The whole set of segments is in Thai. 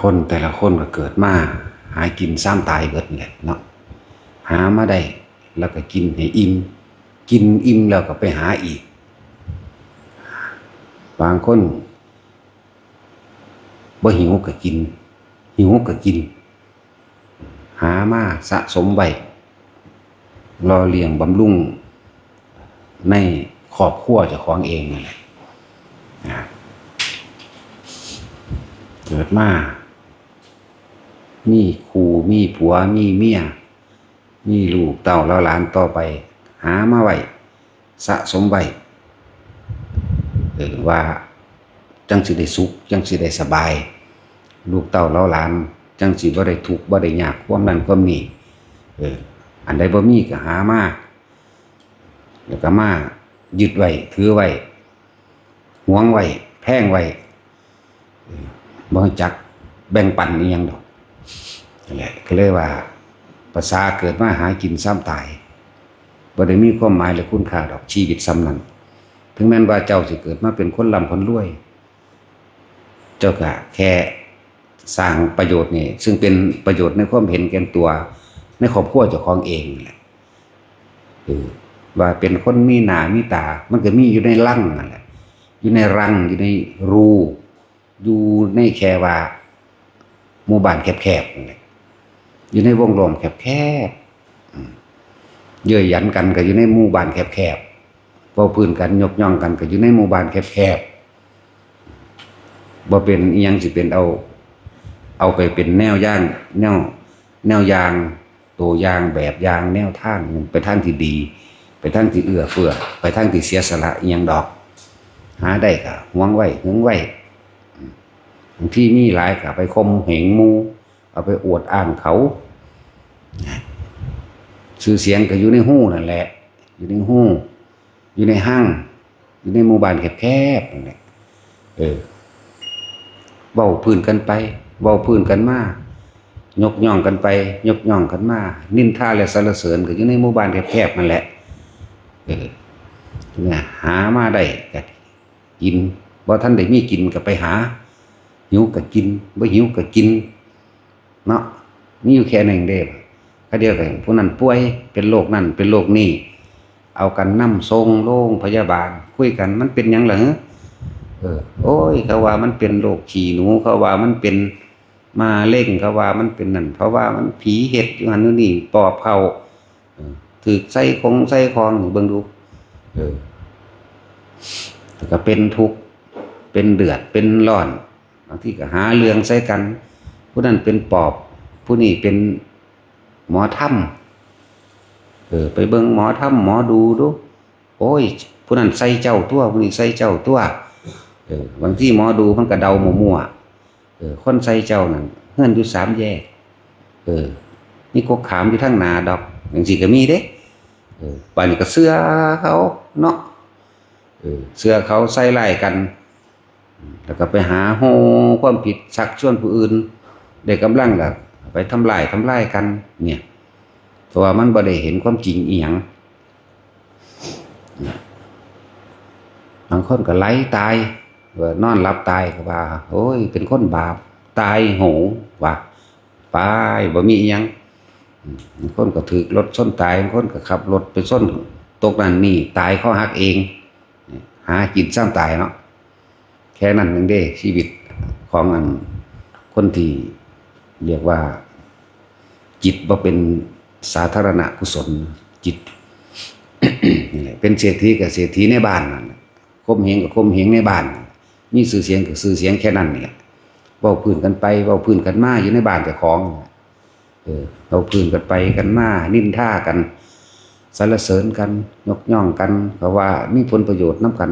คนแต่ละคนก็เกิดมาหากินซ้ำตายเบิดแหละเนาะหามาได้แล้วก็กินให้อิ่มกินอิ่มแล้วก็ไปหาอีก บางคนบ่หิวก็กิน หิวก็กิน หามาสะสมไว้รอเลี้ยงบำรุงในครอบครัวเจ้าของเองนั่นแหละนะเกิดมา มีครูมีผัวมีเมียมีลูกเต่าแล้วหลานต่อไป หามาไว้สะสมไว้เออว่าจังสิได้สุขจังสิได้สบาย ลูกเต่าแล้วหลาน จังสิบ่ได้ทุกข์บ่ได้ยากความนั้นความนี้เอออันใดบ่มีก็หามาแล้วก็มายึดไว้ถือไว้หวงไว้แพงไว้เออบ่จักแบ่งปันอีหยังดอก นั่นแหละก็เลยว่าภาษาเกิดมาหากินซ้ำตายบ่ได้มีความหมายหรือคุณค่าดอกชีวิตซ้ำนั้น ถึงแม้นว่าเจ้าสิเกิดมาเป็นคนร่ำคนรวย เจ้าก็แค่สร้างประโยชน์นี่ซึ่งเป็นประโยชน์ในความเห็นแก่ตัว ในครอบครัวเจ้าของเองนั่แหละเออว่าเป็นคนมีหนามีตา มันก็มีอยู่ในรังนั่นแหละอยู่ในรังอยู่ในรูอยู่ในแค่ว่า หมู่บ้านแคบๆนั่นแหละอยู่ในวงล้อมแคบๆเยื่อหยันกันก็อยู่ในหมู่บ้านแคบๆเว้าพื้นกันยกย่องกันก็อยู่ในหมู่บ้านแคบๆบ่เป็นอียังสิเป็นเอา เอาไปเป็นแนวย่าง แนว แนวยางตัวยางแบบยางแนวทางไปทางที่ดี ไปทางที่เอื้อเฟื้อไปทางที่เสียสละอียังดอก หาได้ก็หวงไว้หึงไว้ ที่มีหลายก็ไปคมเหงมูเอาไปอวดอ้างเขาชื่อเสียงก็อยู่ในหู้นั่นแหละ อยู่ในหู้ อยู่ในห้าง อยู่ในหมู่บ้านแคบๆนั่นแหละเออเว้าพื้นกันไปเว้าพื้นกันมายกย่องกันไป ยกย่องกันมา นินทาและสรรเสริญก็อยู่ในหมู่บ้านแคบๆนั่นแหละเออเนี่ยหามาได้ก็กินบ่ท่านได้มีกินก็ไปหา หิวก็กินบ่หิวก็กินเนาะมีอยู่แค่นั้นเองเด้ก็เดียวกันผู้นั้นป่วยเป็นโรคนั่นเป็นโรคนี้เอากันนำทรงโรงพยาบาล คุยกันมันเป็นยังเหรอเออ โอ้ยเขาว่ามันเป็นโรคขี้หนูเขาว่ามันเป็นมาเร่งเขาว่ามันเป็นนั่นเขาว่ามันผีเห็ดอยู่หันนู่นนี่ปอบเขาถือใส่คงใส่คองเบิ่งดู เออแต่ก็เป็นทุกข์เป็นเดือดเป็นร้อนางทีก็หาเรื่องใส่กัน ผู้นั้นเป็นปอบ ผู้นี้เป็นหมอถ้ำเออไปเบิ่งหมอถ้ำหมอดูดู โอ้ย ผู้นั้นใส่เจ้าตัวผู้นี้ใส่เจ้าตัวเออบางที่หมอดูมันก็เดาหมั่วเออคนใส่เจ้านั่นเฮือนอยู่สามแยก เออ นี่กกขามอยู่ทั้งนาดอกอย่างสิก็มีเด้เออป่านนี้ก็เสื้อเขาเนาะเออเสื้อเขาใส่ไล่กัน แล้วก็ไปหาโหความผิดชักชวนผู้อื่นได้กำลังก็ไปทำลายทำลายกัน เนี่ยเพราะว่ามันบ่ได้เห็นความจริงอีหยังบางคนก็ไหลตายว่านอนหลับตายก็ว่าโอ้ย เป็นคนบาป ตายโหงว่าไปบ่มีอีหยังบางคนก็ถือรถส้นตายบางคนก็ขับรถไปส้นตกนั่นนี่ตายเขาหักเอง หากินสร้างตายเนาะ ค่นั้นเองเด้ชีวิตของอันคนที่เรียกว่า จิตว่าเป็นสาธารณกุศล จิตนี่แหละเป็นเศรษฐีกับเศรษฐีในบ้านนั่นคมเหงกับคมเหงในบ้านนั่นแหละมีสื่อเสียงกับสื่อเสียงแค่นั้นนี่แหละเว้าพื้นกันไปเว้าพื้นกันมาอยู่ในบ้านเจ้าของเออเราพื้นกันไปกันมานินท่ากันสรรเสริญกันยกย่องกันก็ว่ามีผลประโยชน์น้กัน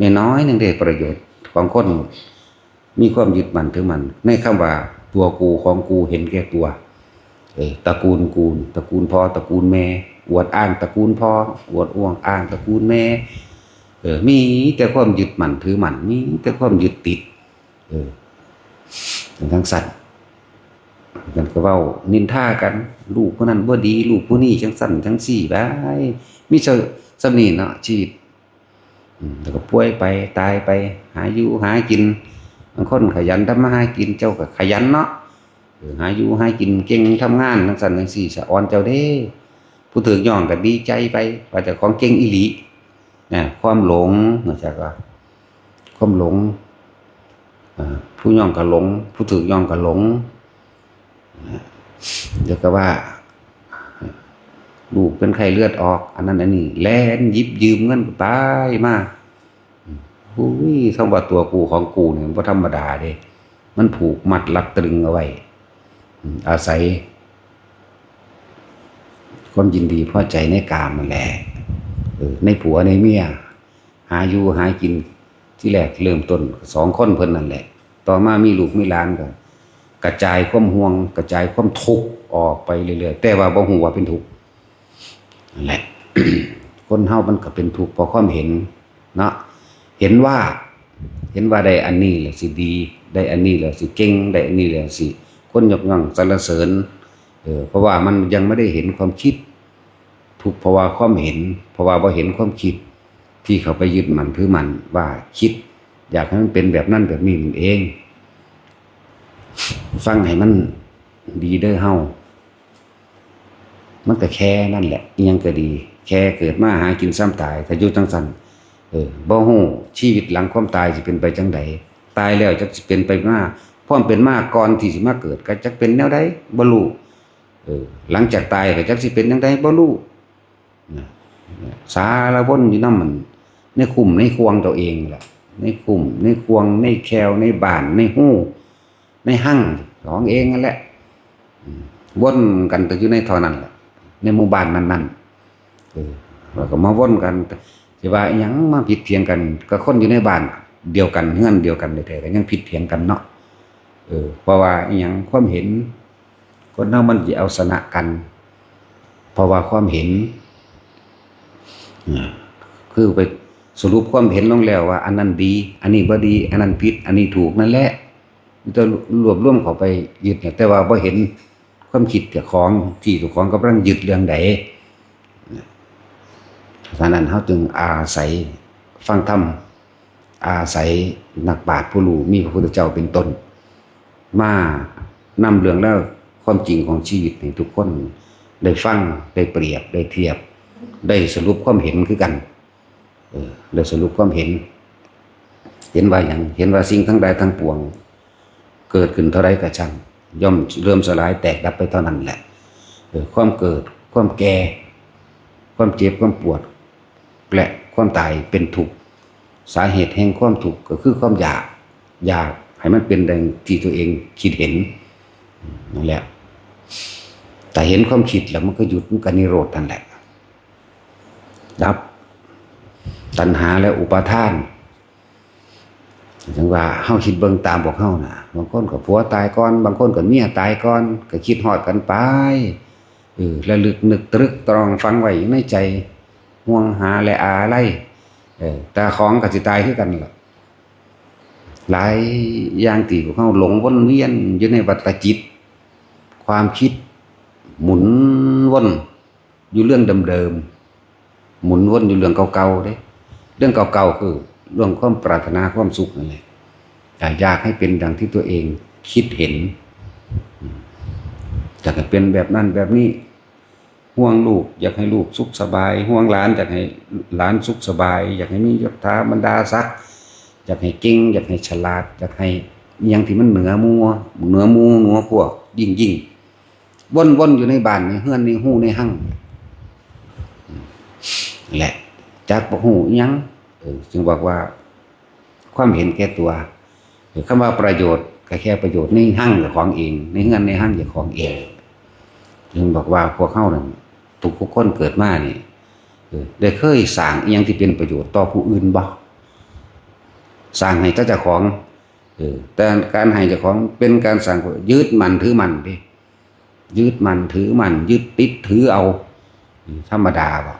ม่น้อยหนึ่งเด้ประโยชน์ของคนมีความยึดมั่นถือมัน ในคำว่าตัวกูของกูเห็นแก่ตัวเอตระกูลกูตระกูลพ่อตระกูลแม่ อวดอ้างตระกูลพ่ออวดอ้วงอ้างตระกูลแม่ เออ มีแต่ความยึดมั่นถือมั่นมีแต่ความยึดติด เออทั้งสัตว์กันก็เว้านินท่ากัน ลูกผู้นั้นบ่ดี ลูกผู้นี้จังสั่นจังสี่ไปมีเจอสำนีเนาะชีวิต แล้วก็ป่วยไปตายไป หาอยู่หากินบางคนขยันทำมาหากินเจ้าก็ขยันเนาะเออหาอยู่หากินเก่งทำงานทั้งสันทั้งสี่สะออนเจ้าเด้ผู้ถือย่องก็ดีใจไปว่าจะของเก่งอีหลีนะความหลงเนื่องจากว่าความหลงผู้ย่องก็หลง ผู้ถือย่องก็หลงเดี๋ยวก็ว่า ลูกเป็นไข้เลือดออก อันนั้นอันนี้แลนยิบยืมเงินไปมาอุ้ยคำว่าตัวกูของกูเนี่ยมันธรรมดาเด้ มันผูกมัดรัดตรึงเอาไว้อาศัยความยินดีพอใจในกามมันแหละในผัวในเมียหาอยู่หากินที่แรกเริ่มต้นสองคนเพิ่นนั่นแหละ ต่อมามีลูกมีหลานก็กระจายความห่วง กระจายความทุกข์ออกไปเรื่อยๆแต่ว่าบ่ฮู้ว่าเป็นทุกข์ แหละคนเฮามันก็เป็นทุกพราะความเห็นเนาะเห็นว่า เห็นว่าได้อันนี้แหละสิดี ได้อันนี้แหละสิเก่งได้อันนี้แหละสิคนยกย่องสรรเสริญเออเพราะว่ามันยังไม่ได้เห็นความคิดทุกเพราะว่าความเห็น เพราะว่าบ่เห็นความคิด ที่เขาไปยึดมันถือมันว่าคิด อยากให้มันเป็นแบบนั้นแบบนี้มันเอง ฟังให้มันดีเด้อเฮา มันก็แค่นั่นแหละยังก็ดี แค่เกิดมาหากินซ้ำตายถ้าอยู่จังซั่นเออบ่ฮู้ชีวิตหลังความตายสิเป็นไปจังใดตายแล้วจะสิเป็นไปมาพร้อมเป็นมาก่อนที่สิมาเกิดก็จักเป็นแนวใดบ่รู้เออหลังจากตายก็จักสิเป็นจังไดบ่รู้นะสารวนอยู่นำมันในคุมในควงตัวเองแหละในคุมในควงในแควในบ้านในหู้ในหั่งของเองนั่นแหละวนกันแต่อยู่ในท่านั้นแหละ ในหมู่บ้านนั้นๆเออแล้วก็มาวนกันสิว่าอิหยังมาผิดเถียงกันก็คนอยู่ในบ้านเดียวกันเฮือนเดียวกันแท้ๆก็ยังผิดเถียงกันเนาะเออเพราะว่าอิหยังความเห็นคนเรามันจะเอาชนะกัน เพราะว่าความเห็นอ่าคือไปสรุปความเห็นลงแล้วว่า อันนั้นดี อันนี้บ่ดี อันนั้นผิด อันนี้ถูกนั่นแหละมันจะรวบรวมเข้าไปยึดเนี่ยแต่ว่าบ่เห็น ความคิดเจ้าของที่เจ้าของกำลังยึดเรื่องใดฉะนั้นเฮาจึงอาศัยฟังธรรมอาศัยนักปราชญ์ผู้รู้มีพระพุทธเจ้าเป็นต้น มานำเรื่องแล้วความจริงของชีวิตให้ทุกคนได้ฟังได้เปรียบได้เทียบ ได้สรุปความเห็นคือกันเออได้สรุปความเห็น เห็นว่าอย่างเห็นว่าสิ่งทั้งใดทั้งปวง เกิดขึ้นเท่าไรก็ช่าง ย่อมเริ่มสลายแตกดับไปเท่านั้นแหละความเกิด ความแก่ ความเจ็บความปวด และความตายเป็นทุกข์สาเหตุแห่งความทุกข์ก็คือความอยากอยากให้มันเป็นดังที่ตัวเองคิดเห็นนั่นแหละแต่เห็นความคิดแล้วมันก็หยุดมันก็นิโรธนั่นแหละดับ ตัณหาและอุปาทาน จังว่าเฮาคิดเบิ่งตามพวกเฮาน่ะ บางคนก็ผัวตายก่อน บางคนก็เมียตายก่อน ก็คิดฮอดกันไปเออระลึกนึกตรึกตรองฟังไว้อยู่ในใจห่วงหาและอาลัยเออแต่ของก็สิตายคือกันล่ะหลายอย่างที่พวกเขาหลงวนเวียนอยู่ในวัฏจิต ความคิดหมุนวนอยู่เรื่องเดิมๆหมุนวนอยู่เรื่องเก่าๆเด้ เรื่องเก่าๆคือ เรื่องความปรารถนาความสุขนั่นแหละแต่อยากให้เป็นดังที่ตัวเองคิดเห็นอยากให้เป็นแบบนั้นแบบนี้ ห่วงลูก อยากให้ลูกสุขสบาย ห่วงหลานอยากให้หลานสุขสบาย อยากให้มียศถาบรรดาศักดิ์อยากให้เก่งอยากให้ฉลาดอยากให้ยังที่มันเหนือมัวเหนือมูเหนือพวก ยิ่งยิ่งว่นว่นอยู่ในบ้านในเฮือนในหูในห้างแหละจากบ่หูยัง จึงบอกว่า ความเห็นแก่ตัวหรือคำว่าประโยชน์ก็แค่ประโยชน์ในห้างกับของเอง ในเฮือนในห้างกับของเองจึงบอกว่าพวกเข้านั่นทุกคนเกิดมานี่ได้เคยสร้างอิหยังที่เป็นประโยชน์ต่อผู้อื่นบ่สร้างให้เจ้าของอแต่การให้เจ้าของเป็นการสร้างยึดมันถือมันดิยึดมันถือมัน ยึดติดถือเอา ธรรมดาบ่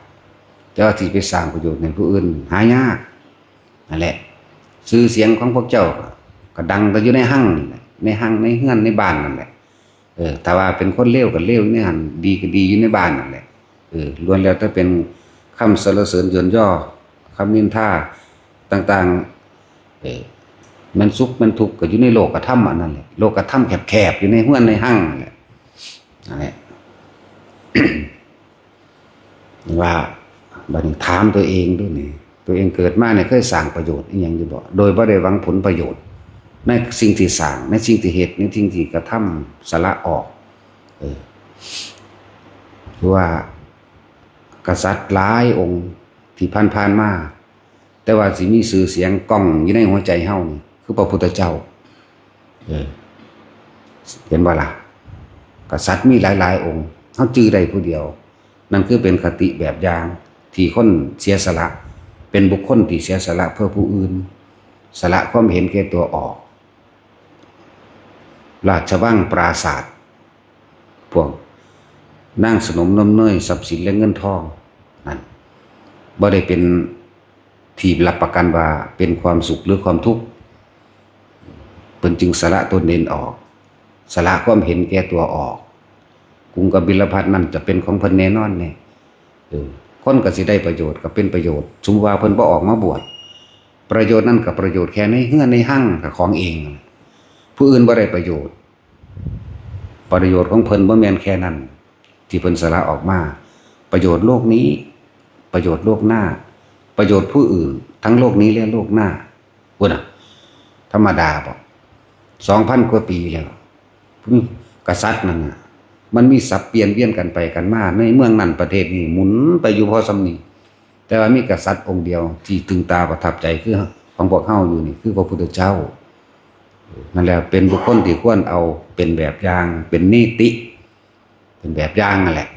เจ้าที่ไปสร้างประโยชน์ในผู้อื่น หายากนั่นแหละชื่อเสียงของพวกเจ้า ก็ดังแต่อยู่ในห้างในห้างในเฮือนในบ้านนั่นแหละเออแต่ว่าเป็นคนเลวก็เลวในหันดีก็ดีอยู่ในบ้านนั่นแหละเออล้วนแล้วถ้าเป็นคำสรรเสริญยนย่อคำนินทาต่างๆ เออมันสุขมันทุกข์ก็อยู่ในโลกธรรมอันนั้นแหละโลกธรรมแคบๆอยู่ในห้วนในห้างนั่นแหละนั่นแหละว่า บัดนี้ถามตัวเองด้วยนี่ตัวเองเกิดมาเนี่ยเคยสร้างประโยชน์อย่างอยู่บ่โดยบ่ได้หวังผลประโยชน์ในสิ่งที่สร้างในสิ่งที่เหตุในสิ่งที่กระทำสละออก เออคือว่ากษัตริย์หลายองค์ที่ผ่านผ่านมาแต่ว่าสิมีสื่อเสียงกล้องอยู่ในหัวใจเฮานี่คือพระพุทธเจ้า เออ เห็นว่าล่ะ กษัตริย์มีหลาย ๆ องค์เฮาจื้อได้ผู้เดียว นั่นคือเป็นคติแบบอย่าง ที่คนเสียสละ เป็นบุคคลที่เสียสละเพื่อผู้อื่น สละความเห็นแก่ตัวออก ราชวังปราศาสตร์พวกนั่งสนมนมเนยทรัพย์สินและเงินทองนั่นบ่ได้เป็นที่รับประกันว่าเป็นความสุขหรือความทุกข์เพิ่นจึงสละตนเน้นออก สละความเห็นแก่ตัวออก กรุงกบิลพัทนั่นจะเป็นของเพิ่นแน่นอนเนี่ยเออ คนก็สิได้ประโยชน์ก็เป็นประโยชน์สมมติว่าเพิ่นบ่ออกมาบวชประโยชน์นั่นกับประโยชน์แค่ในเฮือนในห้างกับของเอง ผู้อื่นบ่ได้ประโยชน์ ประโยชน์ของเพิ่นบ่แม่นแค่นั้น ที่เพิ่นสละออกมา ประโยชน์โลกนี้ ประโยชน์โลกหน้า ประโยชน์ผู้อื่น ทั้งโลกนี้และโลกหน้าพุ่นน่ะธรรมดาบ่สองพันกว่าปีแล้วกษัตริย์นั่นน่ะ มันมีสับเปลี่ยนเวียนกันไปกันมาในเมืองนั้นประเทศนี้หมุนไปอยู่พอสำนีแต่ว่ามีกษัตริย์องค์เดียว ที่ตึงตาประทับใจคือของพวกเฮาอยู่นี่คือพระพุทธเจ้านั่นแหละเป็นบุคคลที่ควรเอาเป็นแบบอย่างเป็นนิติ เป็นแบบอย่างนั่นแหละ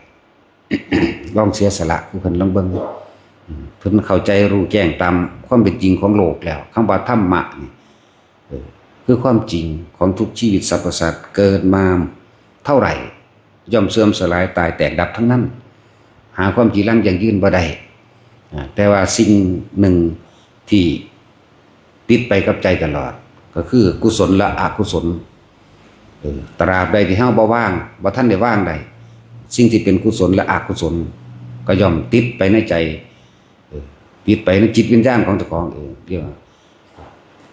ลองเสียสละคือเพิ่นลองเบิงอืมเพิ่นเข้าใจรู้แจ้งตามความเป็นจริงของโลกแล้วคำว่าธรรมะนี่คือความจริงของทุกชีวิตสรรพสัตว์เกิดมาเท่าไหร่ ย่อมเสื่อมสลายตายแตกดับทั้งนั้น หาความจีรังอย่างยืนบ่ได้แต่ว่าสิ่งหนึ่งที่ติดไปกับใจตลอด ก็คือกุศลและอกุศลตราบใดที่เฮาบ่ว่างบ่ท่านได้ว่างใดสิ่งที่เป็นกุศลและอกุศล ก็ย่อมติดไปในใจติดไปในจิตวิญญาณของเจ้าของเองเรียกว่า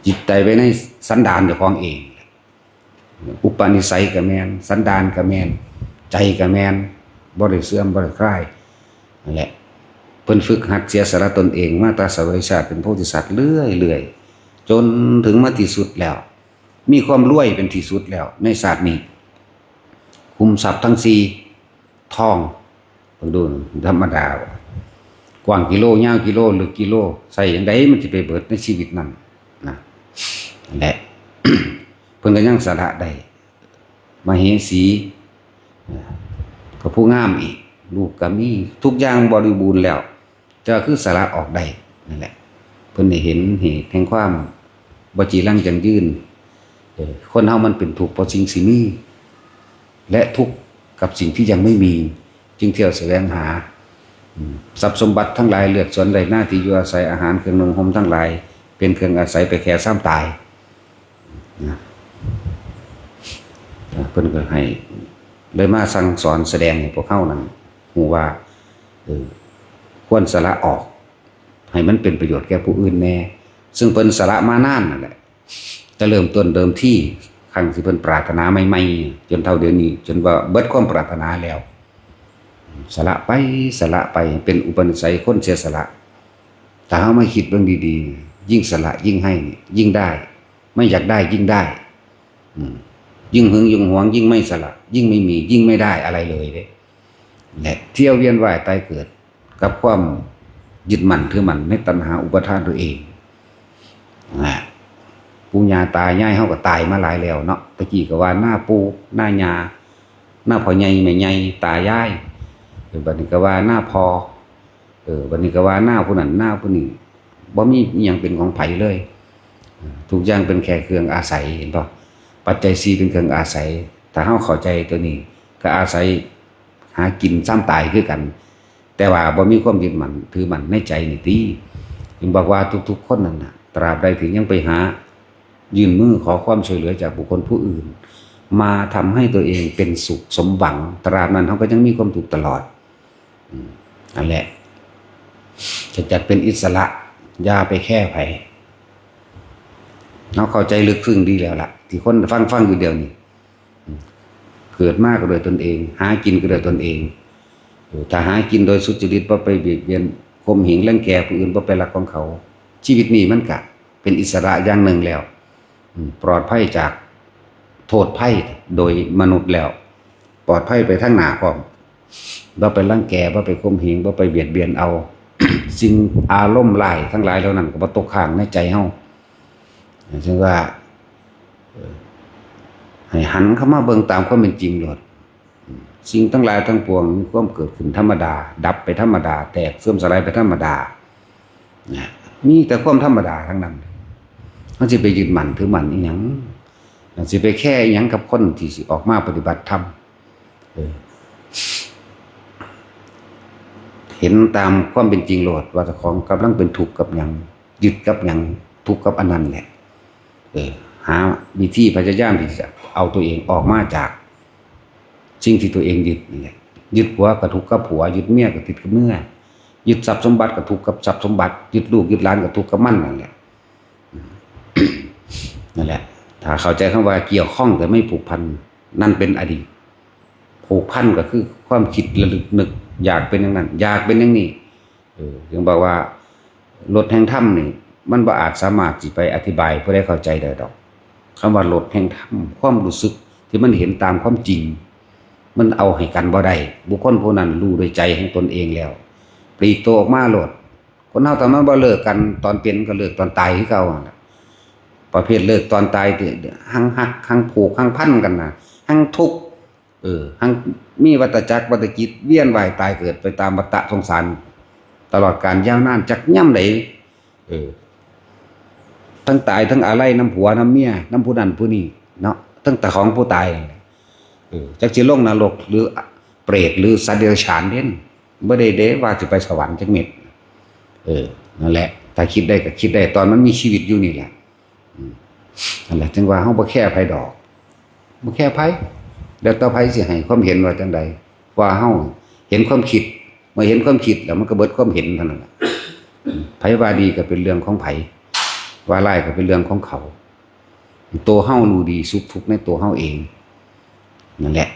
จิตใจไปในสันดานเจ้าของเอง อุปนิสัยกับแมนสันดานกับแมน ใจกับแมนบริเสื่อมบริคลายนั่นแหละเพิ่นฝึกหัดเสียสละตนเอง มาตราสวัยชาติเป็นโพธิสัตว์เรื่อยเรื่อยจนถึงมาที่สุดแล้ว มีความรวยเป็นที่สุดแล้ว ในศาสตร์นี้ คุมทรัพย์ทั้งสี่ทองเพิ่งดูธรรมดากว้างกิโลยาวกิโลหรือกิโล ใส่อย่างใดมันจะไปเบิดในชีวิตนั้นนะนั่นแหละเพิ่นก็ยังสละได้มาเหสี ก็ผู้งามอีกลูกก็มีทุกอย่างบริบูรณ์แล้วจะคือสละออกได้นั่นแหละ เพิ่นได้เห็นเหตุแห่งความบจีรังจังยืนคนเฮามันเป็นทุกเพราะสิ่งสิมีและทุกกับสิ่งที่ยังไม่มี จึงเที่ยวแสวงหาทรัพย์สมบัติทั้งหลายเลือกสวนใดหน้าที่อยู่อาศัยอาหารเครื่องนุ่งห่มทั้งหลาย เป็นเครื่องอาศัยไปแค่ซ้ำตายนะเพิ่นก็ให้ เลยมาสั่งสอนแสดงให้พวกเข้านั้นหูว่าเออควรสละออก ให้มันเป็นประโยชน์แก่ผู้อื่นแน่ ซึ่งเพิ่นสละมานานนั่นแหละจะเริ่มต้นเดิมที่ครั้งที่เพิ่นปรารถนาใหม่ๆจนเท่าเดี๋ยวนี้ จนว่าเบิดความปรารถนาแล้ว สละไปสละไปเป็นอุปนิสัยคนเสียสละถ้าเฮามาคิดเรื่องดีๆ ยิ่งสละยิ่งให้ ยิ่งได้ ไม่อยากได้ยิ่งได้ อืม ยิ่งหึงยิ่งหวงยิ่งไม่สละยิ่งไม่มียิ่งไม่ได้อะไรเลยเด้และเที่ยวเวียนว่ายตายเกิด กับความยึดมั่นถือมั่นในตัณหาอุปทานตัวเองนะปูญาตายายเฮาก็ตายมาหลายแล้วเนาะตะกี้ก็ว่าหน้าปูหน้ายาหน้าพ่อใหญ่แม่ใหญ่ตายายเออบัดนี้ก็ว่าหน้าพอเออบัดนี้ก็ว่าหน้าผู้นั้นหน้าผู้นี้บ่มีอิหยังเป็นของไผเลยทุกอย่างเป็นแค่เครื่องอาศัยเห็นป่ะ ปัจจัยสี่เป็นเครื่องอาศัย ถ้าเฮาเข้าใจตัวนี้ ก็อาศัยหากินซ้ำตายคือกัน แต่ว่าบ่มีความยึดมันถือมันในใจนี่ติจึงบอกว่าทุกๆคนนั่นนะตราบใดถึงยังไปหา ยื่นมือขอความช่วยเหลือจากบุคคลผู้อื่น มาทำให้ตัวเองเป็นสุขสมหวัง ตราบนั้นเขาก็ยังมีความถูกตลอดอันแหละจะจัดเป็นอิสระย่าไปแค่ไผเราเข้าใจลึกซึ้งดีแล้วล่ะ ที่คนฟังฟังอยู่เดียวนี้อืมเกิดมากก็โดยตนเอง หากินก็โดยตนเองถ้าหากินโดยสุจริตบ่ไปเบียดเบียนข่มเหงรังแกผู้อื่นบ่ไปรักของเขา ชีวิตนี้มันก็เป็นอิสระอย่างหนึ่งแล้วปลอดภัยจากโทษภัยโดยมนุษย์แล้ว ปลอดภัยไปทั้งหน้าพร้อมบ่ไปรังแกบ่ไปข่มเหงบ่ไปเบียดเบียนเอา สิ่งอารมณ์ร้ายทั้งหลายเหล่านั้นก็บ่ตกค้างในใจเฮาจึงว่าเอ่อ ให้หันเข้ามาเบิ่งตามความเป็นจริงโลดอืมสิ่งทั้งหลายทั้งปวงมีความเกิดขึ้นธรรมดา ดับไปธรรมดา แตกเสื่อมสลายไปธรรมดานะมีแต่ความธรรมดาทั้งนั้นมันสิไปยึดมั่นถือมั่นอีหยังมันสิไปแค่อีหยังกับคนที่สิออกมาปฏิบัติธรรมเห็นตามความเป็นจริงโลดว่าเจ้าของกำลังเป็นทุกกับหยังยึดกับหยังทุกกับอันนั้นแหละเออ หาวิธีพยายามที่จะเอาตัวเองออกมาจากสิ่งที่ตัวเองยึดนี่แหละยึดผัวกับทุกกับผัวยึดเมียกับติดกับเมื่อยึดทรัพย์สมบัติกับทุกกับทรัพย์สมบัติยึดลูกยึดหลานกับทุกกับมั่นนั่นแหละนั่นแหละ ถ้าเข้าใจคำว่าเกี่ยวข้องแต่ไม่ผูกพันนั่นเป็นอดีต ผูกพันก็คือความคิดระลึกนึก อยากเป็นอย่างนั้น อยากเป็นอย่างนี้เออยังบอกว่ารถแห่งถ้ำนี่มันบ่อาจสามารถสิไปอธิบายเพื่อได้เข้าใจได้ดอก คำว่ารถแห่งถ้ำความรู้สึกที่มันเห็นตามความจริง มันเอาให้กันบ่ได้บุคคลผู้นั้นรู้ด้วยใจของตนเองแล้วปลีกตัวออกมาโลดคนเฮาแต่มันบ่เลิกกันตอนเป็นก็เลิกตอนตายคือเก่าหั่นล่ะประเภทเลิกตอนตายหั่งหักหั่งผูกหั่งพันกันนะหั่งทุกเออทั้งมีวัตจักรวัตกิจเวียนว่ายตายเกิดไปตามวัฏสงสาร ตลอดการยาวนานจักย่ำไหนเออ ทั้งตายทั้งอะไรน้ำผัวน้ำเมียน้ำผู้นั้นผู้นี้เนาะทั้งแต่ของผู้ตายเออจักสิลงนรกหรือเปรตหรือสัตว์เดรัจฉานเด่นบ่ได้เด้ว่าจะไปสวรรค์จักเม็ดเออนั่นแหละ ถ้าคิดได้ก็คิดได้ตอนมันมีชีวิตอยู่นี่แหละอืมนั่นแหละจึงว่าเฮาบ่แค่ไผดอกบ่แค่ไผแล้วต่อไปสิให้ความเห็นว่าจังใดว่าเฮาเห็นความคิดเมื่อเห็นความคิดแล้วมันก็เบิดความเห็นเท่านั้นแหละไผว่าดีก็เป็นเรื่องของไผ ว่าร้ายก็เป็นเรื่องของเขา ตัวเฮารู้ดีสุขทุกข์ในตัวเฮาเองนั่นแหละ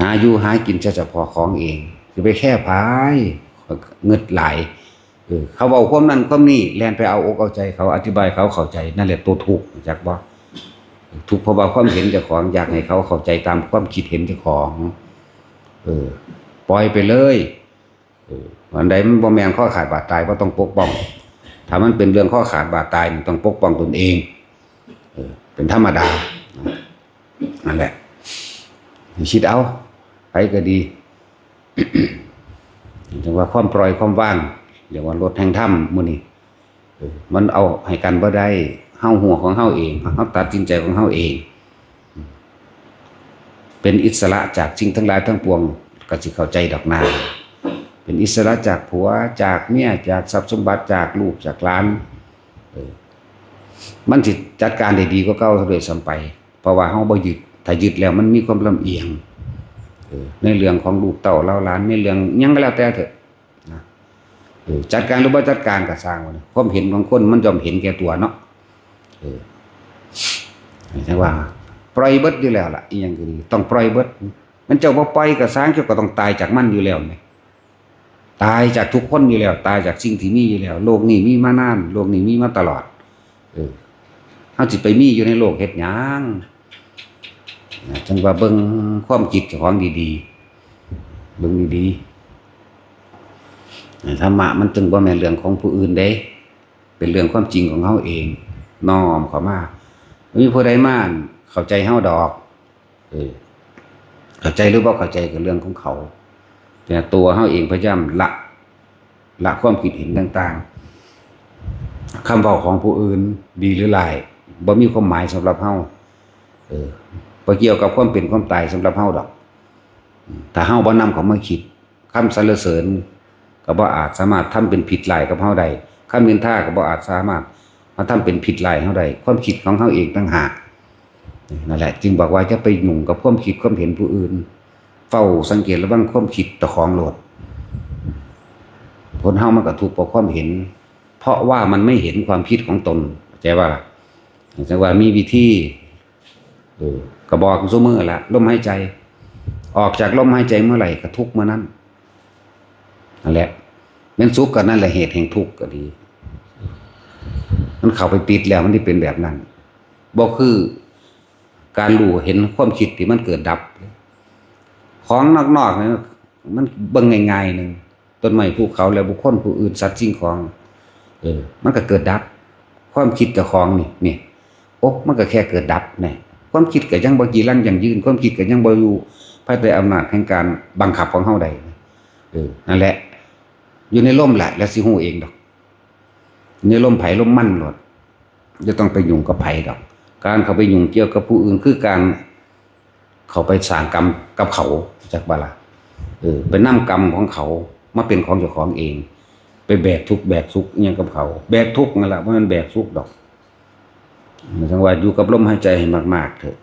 หาอยู่หากินเฉพาะของเองจะไปแค่พายเงิดไหลเออเขาบอกความนั้นความนี้แลนไปเอาอกเอาใจ เขาอธิบายเขาเข้าใจ นั่นแหละตัวถูกจักบ่ทุกข์เพราะว่าความเห็นเจ้าของอยากให้เขาเข้าใจตามความคิดเห็นเจ้าของ เออ ปล่อยไปเลยออวันใดมันบ่แม่นข้อขาดบาดตายก็ต้องปกป้อง ถ้ามันเป็นเรื่องข้อขาดบาดตายต้องปกป้องตนเองเออเป็นธรรมดานั่นแหละคิดเอาไปก็ดีจังว่าความปล่อยความว่างอย่างว่ารถแห่งถ้ำมือนี้มันเอาให้กันบ่ได้เฮาหัวของเฮาเองเฮาตัดสินใจของเฮาเอง เป็นอิสระจากสิ่งทั้งหลายทั้งปวงก็สิเข้าใจดอกนา เป็นอิสระจากผัวจากเมียจากทรัพย์สมบัติจากลูกจากหลานมันสิจัดการได้ดีกว่าเก่าซะด้วยซ้ำไป เพราะว่าเฮาบ่ยึดถ้ายึดแล้วมันมีความลำเอียงในเรื่องของลูกเต้าเล่าหลานในเรื่องยังก็แล้วแต่เถอะจัดการหรือบ่จัดการก็สร้างว่าความเห็นของคนมันยอมเห็นแก่ตัวเนาะใช่ว่า ปล่อยเบิดอยู่แล้วล่ะอีหยังก็ดีต้องปล่อยเบิดมันเจ้าบ่ปล่อยก็สร้างเจ้าก็ต้องตายจากมันอยู่แล้วเนี่ย ตายจากทุกคนอยู่แล้ว ตายจากสิ่งที่มีอยู่แล้ว โลกนี้มีมานาน โลกนี้มีมาตลอด เออเฮาสิตไปมีอยู่ในโลกเฮ็ดหยังจังว่าเบิ่งความคิดเจ้าของดีๆเบิ่งดีๆธรรมะมันจึงบ่แม่นเรื่องของผู้อื่นเด้ เป็นเรื่องความจริงของเฮาเองน้อมเขามามีผู้ใดมานเข้าใจเฮาดอก เออเข้าใจหรือบ่เข้าใจกับเรื่องของเขา แต่ตัวเฮาเองพยายามละละความคิดเห็นต่าง ๆคำเว้าของผู้อื่นดีหรือร้ายบ่มีความหมายสำหรับเฮาเออบ่เกี่ยวกับความเป็นความตายสำหรับเฮาดอกอืมถ้าเฮาบ่นำเขามาคิดคำสรรเสริญก็บ่อาจสามารถทำเป็นผิดหลายกับเฮาได้คำนินทาก็บ่อาจสามารถมาทำเป็นผิดหลายเฮาได้ความคิดของเฮาเองต่างหากนั่นแหละ จึงบอกว่าจะไปยุ่งกับความคิดความเห็นผู้อื่น เฝ้าสังเกตระวังความคิดตะของโหลด ผลเฮามันก็ถูกเพราะความเห็น เพราะว่ามันไม่เห็นความคิดของตนใจว่าล่ะจังว่ามีวิธีเออก็บอกซุมือละลมหายใจ ออกจากลมหายใจเมื่อไหร่ก็ทุกเมื่อนั้นนั่นแหละแม่นสุขก็นั่นแหละเหตุแห่งทุกข์ก็ดี มันเข้าไปติดแล้วมันที่เป็นแบบนั้นบ่คือการรู้เห็นความคิดที่มันเกิดดับ ของนอกๆเนี่ยมันเบิ่งง่ายๆหนึ่งต้นไม้ภูเขาและบุคคลผู้อื่นสัตว์สิ่งของ เออ มันก็เกิดดับ ความคิดกับของนี่นี่โอ้มันก็แค่เกิดดับนี่ความคิดก็ยังบ่จีรังยังยืน ความคิดก็ยังบ่อยู่ภายใต้อำนาจแห่งการบังคับของเฮาใดเออนั่นแหละ อยู่ในร่มแหละแล้วสิฮู้เองดอกในร่มไผ่ร่มมั่นหลดจะต้องไปยุ่งกับไผดอก การเข้าไปยุ่งเกี่ยวกับผู้อื่นคือการ เขาไปสร้างกรรมกับเขาจากบาลาเออไปนั่กรรมของเขามาเป็นของเจ้าของเอง ไปแบกทุกแบกสุขอหยังกับเขา แบกทุกนั่นแหละเพราะมันแบกสุขดอกหมายถึงว่าอยู่กับลมหายใจให้มาก ๆ เถอะ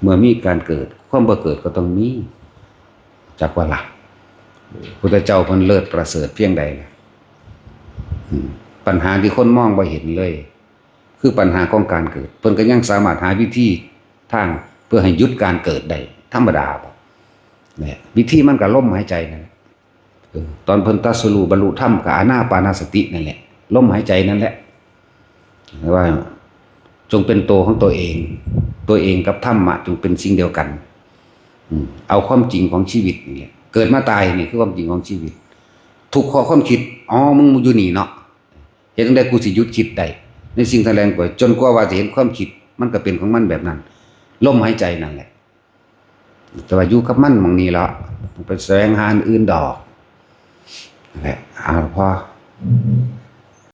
เมื่อมีการเกิด ความบ่เกิดก็ต้องมีจากว่าละพุทธเจ้าพิ่นเลิศประเสริฐเพียงใดล่ะปัญหาที่คนมองบ่เห็นเลย คือปัญหาของการเกิด เพิ่นก็ยังสามารถหาวิธีทาง พื่อให้หยุดการเกิดได้ธรรมดาบ่เนี่ยวิธีมันก็ลมหายใจนั่นตอนเพิ่นตัสรูบรรลุธรรมกับอานาปานสตินั่นแหละลมหายใจนั่นแหละว่าจงเป็นตัวของตัวเอง ตัวเองกับธรรมะจงเป็นสิ่งเดียวกันอเอาความจริงของชีวิตนี่แหละเกิดมาตายนี่คือความจริงของชีวิต ทุกข้อความคิดอ๋อมึงอยู่นี่เนาะเห็นจั่งได้กูสิหยุดคิดได้ในสิ่งที่แรงกว่าจนกว่าว่าจะเห็นความคิดมันก็เป็นของมันแบบนั้น ลมหายใจนั่นแหละ แต่ว่าอยู่กับมันหมองนี้ละไปแสวงหาอื่นดอกนั่นแหละเอาละพอ